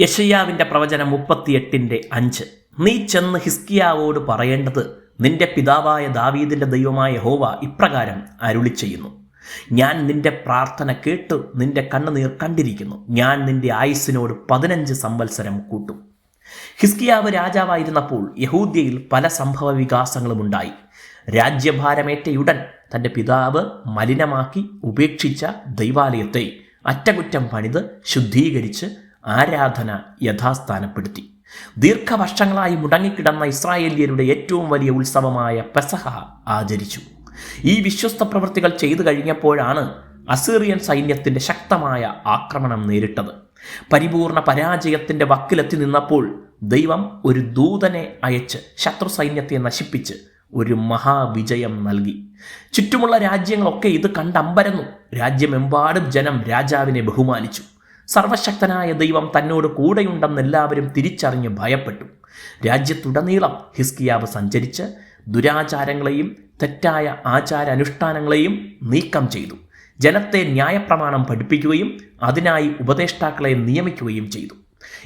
യശയ്യാവിന്റെ പ്രവചനം മുപ്പത്തിയെട്ടിന്റെ അഞ്ച്. നീ ചെന്ന് ഹിസ്കിയാവോട് പറയേണ്ടത് നിന്റെ പിതാവായ ദാവീദിന്റെ ദൈവമായ ഹോവ ഇപ്രകാരം അരുളി ചെയ്യുന്നു. ഞാൻ നിന്റെ പ്രാർത്ഥന കേട്ട് നിന്റെ കണ്ണുനീർ കണ്ടിരിക്കുന്നു. ഞാൻ നിന്റെ ആയുസ്സിനോട് പതിനഞ്ച് സംവത്സരം കൂട്ടും. ഹിസ്കിയാവ് രാജാവായിരുന്നപ്പോൾ യഹൂദ്യയിൽ പല സംഭവ വികാസങ്ങളും ഉണ്ടായി. രാജ്യഭാരമേറ്റയുടൻ തന്റെ പിതാവ് മലിനമാക്കി ഉപേക്ഷിച്ച ദൈവാലയത്തെ അറ്റകുറ്റം പണിത് ശുദ്ധീകരിച്ച് ആരാധന യഥാസ്ഥാനപ്പെടുത്തി. ദീർഘവർഷങ്ങളായി മുടങ്ങിക്കിടന്ന ഇസ്രായേലിയരുടെ ഏറ്റവും വലിയ ഉത്സവമായ പെസഹ ആചരിച്ചു. ഈ വിശ്വസ്ത പ്രവൃത്തികൾ ചെയ്തു കഴിഞ്ഞപ്പോഴാണ് അസീറിയൻ സൈന്യത്തിന്റെ ശക്തമായ ആക്രമണം നേരിട്ടത്. പരിപൂർണ പരാജയത്തിന്റെ വക്കിലെത്തി നിന്നപ്പോൾ ദൈവം ഒരു ദൂതനെ അയച്ച് ശത്രു സൈന്യത്തെ നശിപ്പിച്ച് ഒരു മഹാവിജയം നൽകി. ചുറ്റുമുള്ള രാജ്യങ്ങളൊക്കെ ഇത് കണ്ടമ്പരന്നു. രാജ്യമെമ്പാടും ജനം രാജാവിനെ ബഹുമാനിച്ചു. സർവശക്തനായ ദൈവം തന്നോട് കൂടെയുണ്ടെന്ന് എല്ലാവരും തിരിച്ചറിഞ്ഞ് ഭയപ്പെട്ടു. രാജ്യത്തുടനീളം ഹിസ്കിയാവ് സഞ്ചരിച്ച് ദുരാചാരങ്ങളെയും തെറ്റായ ആചാരാനുഷ്ഠാനങ്ങളെയും നീക്കം ചെയ്തു. ജനത്തെ ന്യായപ്രമാണം പഠിപ്പിക്കുകയും അതിനായി ഉപദേഷ്ടാക്കളെ നിയമിക്കുകയും ചെയ്തു.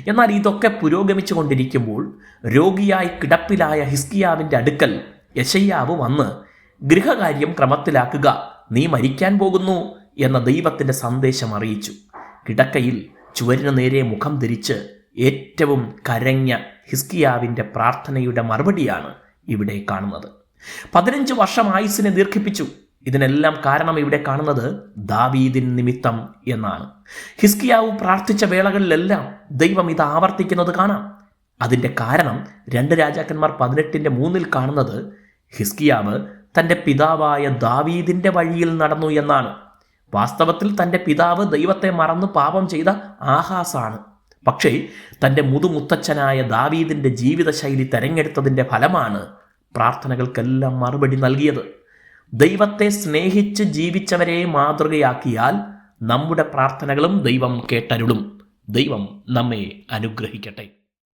എന്നാൽ ഇതൊക്കെ പുരോഗമിച്ചു കൊണ്ടിരിക്കുമ്പോൾ രോഗിയായി കിടപ്പിലായ ഹിസ്കിയാവിന്റെ അടുക്കൽ യശയ്യാവ് വന്ന് ഗൃഹകാര്യം ക്രമത്തിലാക്കുക. നീ മരിക്കാൻ പോകുന്നു എന്ന ദൈവത്തിന്റെ സന്ദേശം അറിയിച്ചു. കിടക്കയിൽ ചുവരിനു നേരെ മുഖം തിരിച്ച് ഏറ്റവും കരഞ്ഞ ഹിസ്കിയാവിന്റെ പ്രാർത്ഥനയുടെ മറുപടിയാണ് ഇവിടെ കാണുന്നത്. പതിനഞ്ച് വർഷം ആയുസിനെ ദീർഘിപ്പിച്ചു. ഇതിനെല്ലാം കാരണം ഇവിടെ കാണുന്നത് ദാവീദിൻ നിമിത്തം എന്നാണ്. ഹിസ്കിയാവ് പ്രാർത്ഥിച്ച വേളകളിലെല്ലാം ദൈവം ഇത് ആവർത്തിക്കുന്നത് കാണാം. അതിന്റെ കാരണം രണ്ട് രാജാക്കന്മാർ പതിനെട്ടിന്റെ മൂന്നിൽ കാണുന്നത് ഹിസ്കിയാവ് തന്റെ പിതാവായ ദാവീദിന്റെ വഴിയിൽ നടന്നു എന്നാണ്. വാസ്തവത്തിൽ തന്റെ പിതാവ് ദൈവത്തെ മറന്ന് പാപം ചെയ്ത ആഹാസാണ്. പക്ഷേ തന്റെ മുതുമുത്തച്ഛനായ ദാവീദിന്റെ ജീവിതശൈലി തെരഞ്ഞെടുത്തതിന്റെ ഫലമാണ് പ്രാർത്ഥനകൾക്കെല്ലാം മറുപടി നൽകിയത്. ദൈവത്തെ സ്നേഹിച്ച് ജീവിച്ചവരെ മാതൃകയാക്കിയാൽ നമ്മുടെ പ്രാർത്ഥനകളും ദൈവം കേട്ടരുളും. ദൈവം നമ്മെ അനുഗ്രഹിക്കട്ടെ.